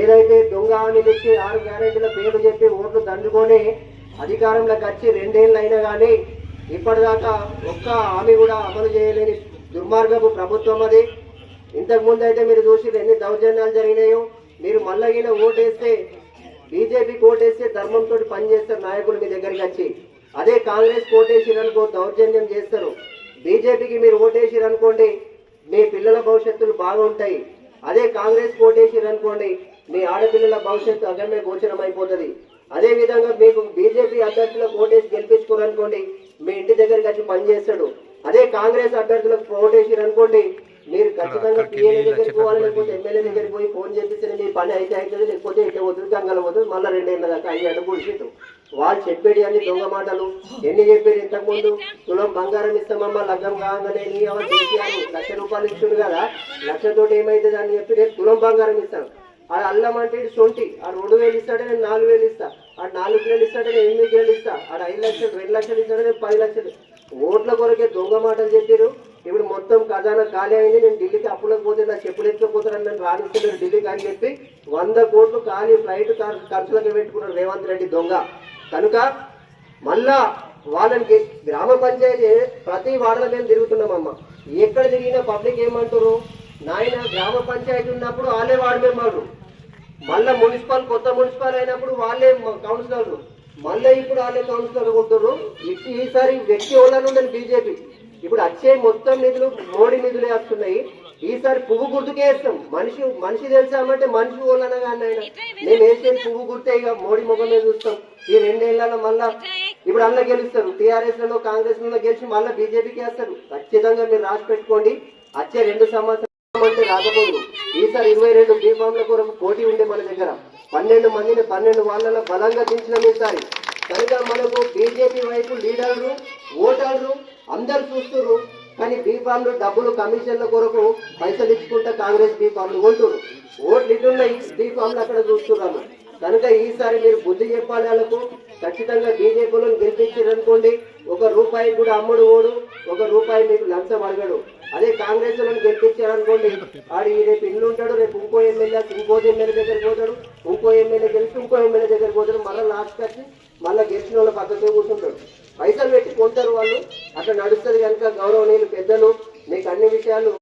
ఏదైతే దొంగ హామీలు ఇచ్చి ఆరు గ్యారెంటీల పేర్లు చెప్పి ఓట్లు దండుకొని అధికారంలోకి వచ్చి రెండేళ్ళు అయినా కానీ ఇప్పటిదాకా ఒక్క హామీ కూడా అమలు చేయలేని దుర్మార్గపు ప్రభుత్వం అది. ఇంతకుముందు అయితే మీరు చూసి ఎన్ని దౌర్జన్యాలు జరిగినాయో. మీరు మల్లగిన ఓటేస్తే బీజేపీకి ఓటేస్తే ధర్మంతో పనిచేస్తారు నాయకులు మీ దగ్గరికి వచ్చి. అదే కాంగ్రెస్ ఓటేసిరనుకో దౌర్జన్యం చేస్తారు. బీజేపీకి మీరు ఓటేసిరనుకోండి మీ పిల్లల భవిష్యత్తులు బాగుంటాయి. అదే కాంగ్రెస్ ఓటేసిరనుకోండి మీ ఆడపిల్లల భవిష్యత్తు అగమ్య గోచరం అయిపోతుంది అదే విధంగా మీకు బీజేపీ అభ్యర్థులకు ఓటేసి గెలిపించుకోరనుకోండి మీ ఇంటి దగ్గరికి వచ్చి పనిచేస్తాడు అదే కాంగ్రెస్ అభ్యర్థులకు ఓటేసిరనుకోండి మీరు ఖచ్చితంగా పిఏ దగ్గరికి పోవాలి లేకపోతే ఎమ్మెల్యే దగ్గరికి పోయి ఫోన్ చేపిస్తే మీ పని అయితే అవుతుంది లేకపోతే ఇట్లా వదులు గంగల వదులు మళ్ళీ రెండేళ్ళ దాకా అయ్యి అడుగుడిసిట్టు వాళ్ళు చెప్పేది అన్ని దొంగ మాటలు. ఎన్ని చెప్పేది ఇంతకు ముందు తులం బంగారం ఇస్తామమ్మా లగ్గం కాగానే నీ ఎవరు లక్ష రూపాయలు ఇచ్చుడు కదా. లక్షతోటి ఏమైతుంది అని చెప్పి నేను తులం బంగారం ఇస్తాను. ఆ అల్లం అంటే సొంటి. ఆ రెండు వేలు ఇస్తాడే నేను నాలుగు వేలు ఇస్తా. ఆ నాలుగు వేలు ఇస్తాడే నేను ఎనిమిది వేలు ఇస్తా. ఆడ ఐదు లక్షలు రెండు లక్షలు ఇస్తాడే నేను పది లక్షలు. ఓట్ల కొరకే దొంగ మాటలు చెప్పారు ఇప్పుడు మొత్తం ఖజానా ఖాళీ అయింది. నేను ఢిల్లీకి అప్పులకు పోతే నా చెప్పులు ఎత్తుకుపోతానని నన్ను రాణిస్తున్నారు ఢిల్లీకి అని చెప్పి వంద కోట్లు ఖాళీ ఫ్లైట్ ఖర్- ఖర్చులకు పెట్టుకున్నారు రేవంత్ రెడ్డి దొంగ. కనుక మళ్ళా వాళ్ళని గ్రామ పంచాయతీ ప్రతి వాడల మేము తిరుగుతున్నామమ్మ. ఎక్కడ తిరిగినా పబ్లిక్ ఏమంటారు? నాయన గ్రామ పంచాయతీ ఉన్నప్పుడు వాళ్ళే వార్డు మెంబర్లు మళ్ళా మున్సిపల్ కొత్త మున్సిపల్ అయినప్పుడు వాళ్ళే కౌన్సిలర్లు. మళ్ళీ ఇప్పుడు వాళ్ళే కౌన్సిలర్ కొడుతున్నారు ఇప్పుడు ఈసారి వ్యక్తి వాళ్ళని ఉందని బీజేపీ. ఇప్పుడు వచ్చే మొత్తం నిధులు మోడీ నిధులే వస్తున్నాయి. ఈసారి పువ్వు గుర్తుకే వేస్తాం. మనిషి మనిషి తెలిసామంటే మనిషి వాళ్ళన కానీ ఆయన మేము వేసేది పువ్వు గుర్తే ఇక మోడీ ముఖం మీద చూస్తాం. ఈ రెండేళ్ళలో మళ్ళా ఇప్పుడు అన్న గెలుస్తారు. టీఆర్ఎస్లలో కాంగ్రెస్లలో గెలిచి మళ్ళీ బీజేపీకి వేస్తారు. ఖచ్చితంగా మీరు రాసి పెట్టుకోండి. వచ్చే రెండు సంవత్సరాలు అంటే రాకపోదు. ఈసారి ఇరవై రెండు బీఫామ్ల కొరకు పోటీ ఉండే మన దగ్గర. పన్నెండు మందిని పన్నెండు వాళ్ళలో బలంగా దించినాం ఈసారి. కనుక మనకు బీజేపీ వైపు లీడర్లు ఓటర్లు అందరు చూస్తున్నారు కానీ బీఫామ్లు డబ్బులు కమిషన్ల కొరకు పైసలు ఇచ్చుకుంటే కాంగ్రెస్ బీఫామ్లు కొంటున్నారు ఓట్లు ఇటున్నాయి బీఫామ్లు అక్కడ చూస్తున్నాము. కనుక ఈసారి మీరు బుద్ధి చెప్పాలి వాళ్ళకు. ఖచ్చితంగా బీజేపీలను గెలిపించారనుకోండి. ఒక రూపాయి కూడా అమ్ముడు ఓడు ఒక రూపాయి మీకు లంచం అడగడు. అదే కాంగ్రెస్ వాళ్ళని గెలిపించారనుకోండి ఆడు ఈ రేపు ఇల్లు ఉంటాడు రేపు ఇంకో ఎమ్మెల్యే ఇంకో ఎమ్మెల్యే దగ్గర పోతాడు ఇంకో ఎమ్మెల్యే గెలిచి ఇంకో ఎమ్మెల్యే దగ్గర పోతాడు మళ్ళీ లాస్ట్ వచ్చి మళ్ళీ గెలిచిన వాళ్ళ పక్కకే కూర్చుంటాడు. పైసలు పెట్టి కొంటారు వాళ్ళు. అట్లా నడుస్తుంది కనుక గౌరవనీయులు పెద్దలు మీకు అన్ని విషయాలు